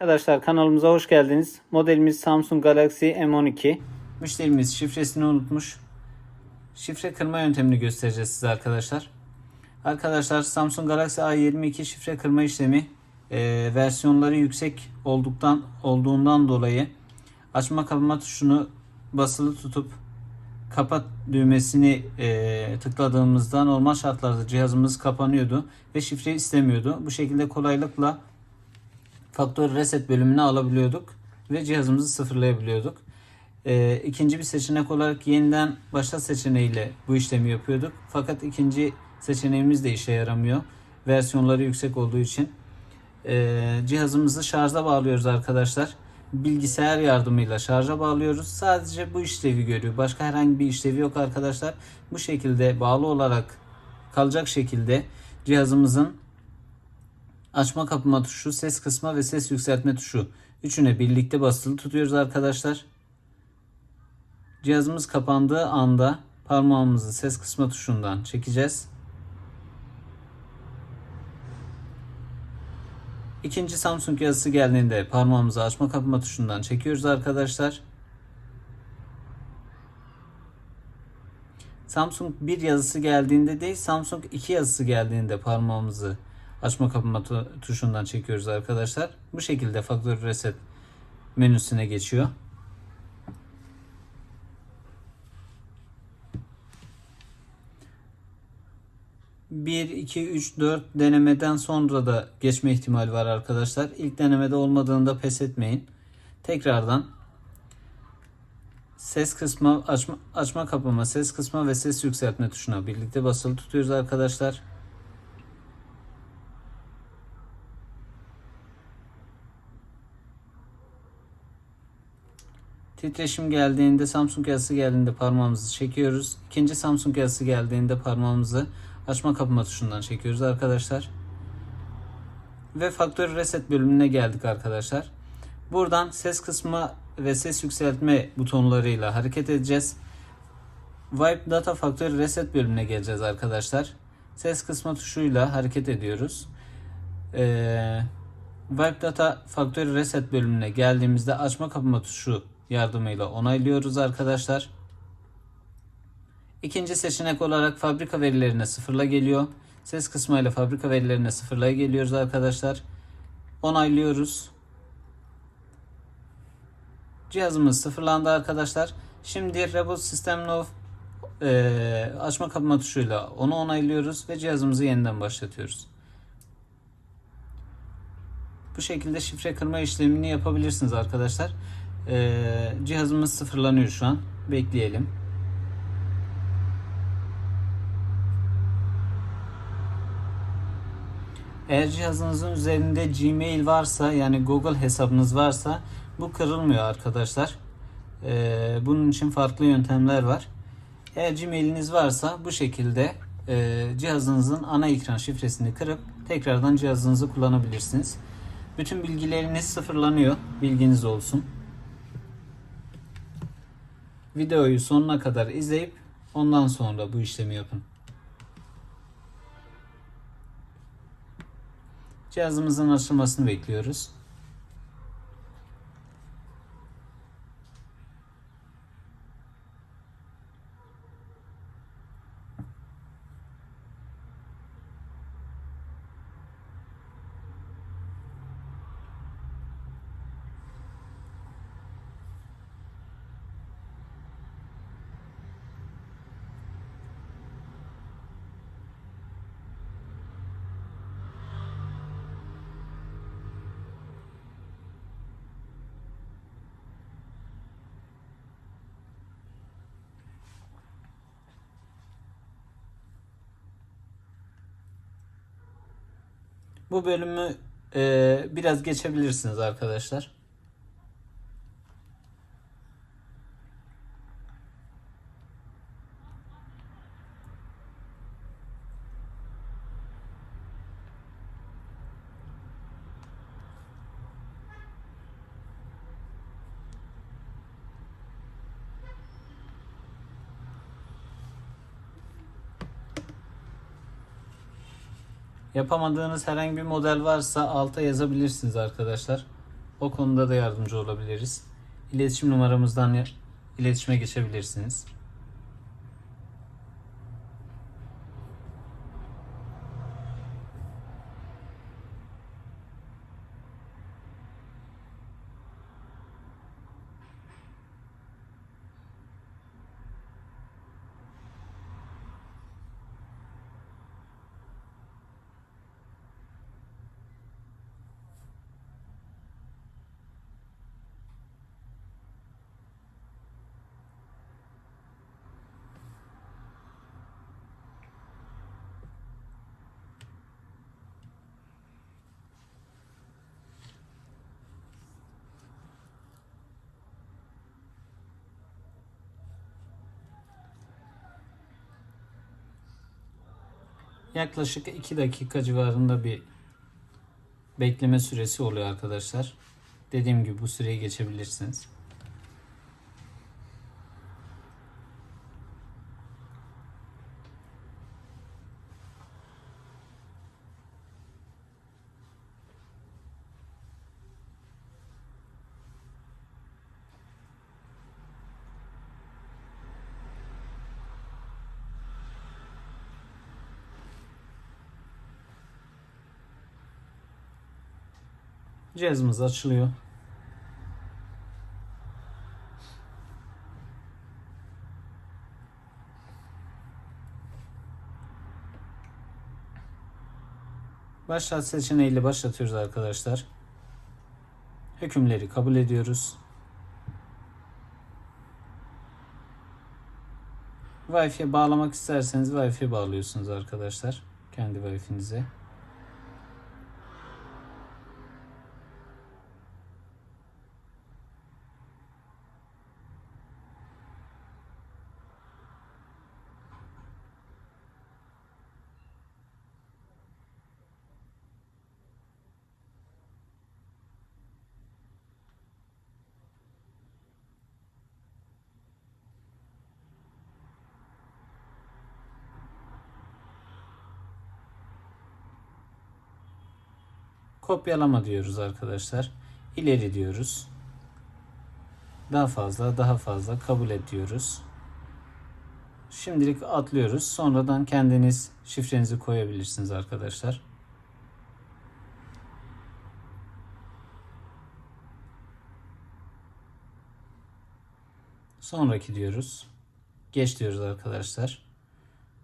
Arkadaşlar kanalımıza hoş geldiniz. Modelimiz Samsung Galaxy M12. Müşterimiz şifresini unutmuş. Şifre kırma yöntemini göstereceğiz size arkadaşlar. Arkadaşlar Samsung Galaxy A22 şifre kırma işlemi e, versiyonları yüksek olduktan olduğundan dolayı açma kapama tuşunu basılı tutup kapat düğmesini e, tıkladığımızda normal şartlarda cihazımız kapanıyordu ve şifre istemiyordu. Bu şekilde kolaylıkla faktör reset bölümüne alabiliyorduk ve cihazımızı sıfırlayabiliyorduk. Ee, ikinci bir seçenek olarak yeniden başla seçeneğiyle bu işlemi yapıyorduk. Fakat ikinci seçeneğimiz de işe yaramıyor. Versiyonları yüksek olduğu için. Ee, cihazımızı şarja bağlıyoruz arkadaşlar. Bilgisayar yardımıyla şarja bağlıyoruz. Sadece bu işlevi görüyor. Başka herhangi bir işlevi yok arkadaşlar. Bu şekilde bağlı olarak kalacak şekilde cihazımızın açma kapama tuşu, ses kısma ve ses yükseltme tuşu. Üçüne birlikte basılı tutuyoruz arkadaşlar. Cihazımız kapandığı anda parmağımızı ses kısma tuşundan çekeceğiz. İkinci Samsung yazısı geldiğinde parmağımızı açma kapama tuşundan çekiyoruz arkadaşlar. Samsung 1 yazısı geldiğinde değil Samsung 2 yazısı geldiğinde parmağımızı açma kapama tu- tuşundan çekiyoruz arkadaşlar. Bu şekilde faktör reset menüsüne geçiyor. Bir, iki, üç, dört denemeden sonra da geçme ihtimali var arkadaşlar. İlk denemede olmadığında pes etmeyin. Tekrardan ses kısma, açma, açma kapama, ses kısma ve ses yükseltme tuşuna birlikte basılı tutuyoruz arkadaşlar. Titreşim geldiğinde Samsung yazısı geldiğinde parmağımızı çekiyoruz. İkinci Samsung yazısı geldiğinde parmağımızı açma kapama tuşundan çekiyoruz arkadaşlar. Ve faktör reset bölümüne geldik arkadaşlar. Buradan ses kısma ve ses yükseltme butonlarıyla hareket edeceğiz. Wipe Data Factory Reset bölümüne geleceğiz arkadaşlar. Ses kısma tuşuyla hareket ediyoruz. Ee, Wipe Data Factory Reset bölümüne geldiğimizde açma kapama tuşu yardımıyla onaylıyoruz arkadaşlar. İkinci seçenek olarak fabrika verilerine sıfırla geliyor. Ses kısmıyla fabrika verilerine sıfırla geliyoruz arkadaşlar. Onaylıyoruz. Cihazımız sıfırlandı arkadaşlar. Şimdi Reboot System Now e, açma kapama tuşuyla onu onaylıyoruz ve cihazımızı yeniden başlatıyoruz. Bu şekilde şifre kırma işlemini yapabilirsiniz arkadaşlar. E, cihazımız sıfırlanıyor şu an. Bekleyelim. Eğer cihazınızın üzerinde Gmail varsa yani Google hesabınız varsa bu kırılmıyor arkadaşlar. Ee, bunun için farklı yöntemler var. Eğer Gmail'iniz varsa bu şekilde e, cihazınızın ana ekran şifresini kırıp tekrardan cihazınızı kullanabilirsiniz. Bütün bilgileriniz sıfırlanıyor. Bilginiz olsun. Videoyu sonuna kadar izleyip ondan sonra bu işlemi yapın. Cihazımızın açılmasını bekliyoruz. Bu bölümü e, biraz geçebilirsiniz arkadaşlar. Yapamadığınız herhangi bir model varsa alta yazabilirsiniz arkadaşlar. O konuda da yardımcı olabiliriz. İletişim numaramızdan iletişime geçebilirsiniz. Yaklaşık 2 dakika civarında bir bekleme süresi oluyor arkadaşlar. Dediğim gibi bu süreyi geçebilirsiniz. Cihazımız açılıyor. Başlat seçeneğiyle başlatıyoruz arkadaşlar. Hükümleri kabul ediyoruz. Wi-Fi'ye bağlamak isterseniz Wi-Fi bağlıyorsunuz arkadaşlar. Kendi Wi-Fi'nize. Kopyalama diyoruz arkadaşlar. İleri diyoruz. Daha fazla, daha fazla kabul et diyoruz. Şimdilik atlıyoruz. Sonradan kendiniz şifrenizi koyabilirsiniz arkadaşlar. Sonraki diyoruz. Geç diyoruz arkadaşlar.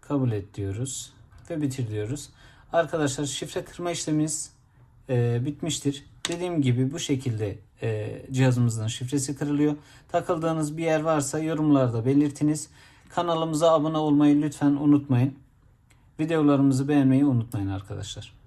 Kabul et diyoruz. Ve bitir diyoruz. Arkadaşlar şifre kırma işlemimiz e, bitmiştir. Dediğim gibi bu şekilde e, cihazımızın şifresi kırılıyor. Takıldığınız bir yer varsa yorumlarda belirtiniz. Kanalımıza abone olmayı lütfen unutmayın. Videolarımızı beğenmeyi unutmayın arkadaşlar.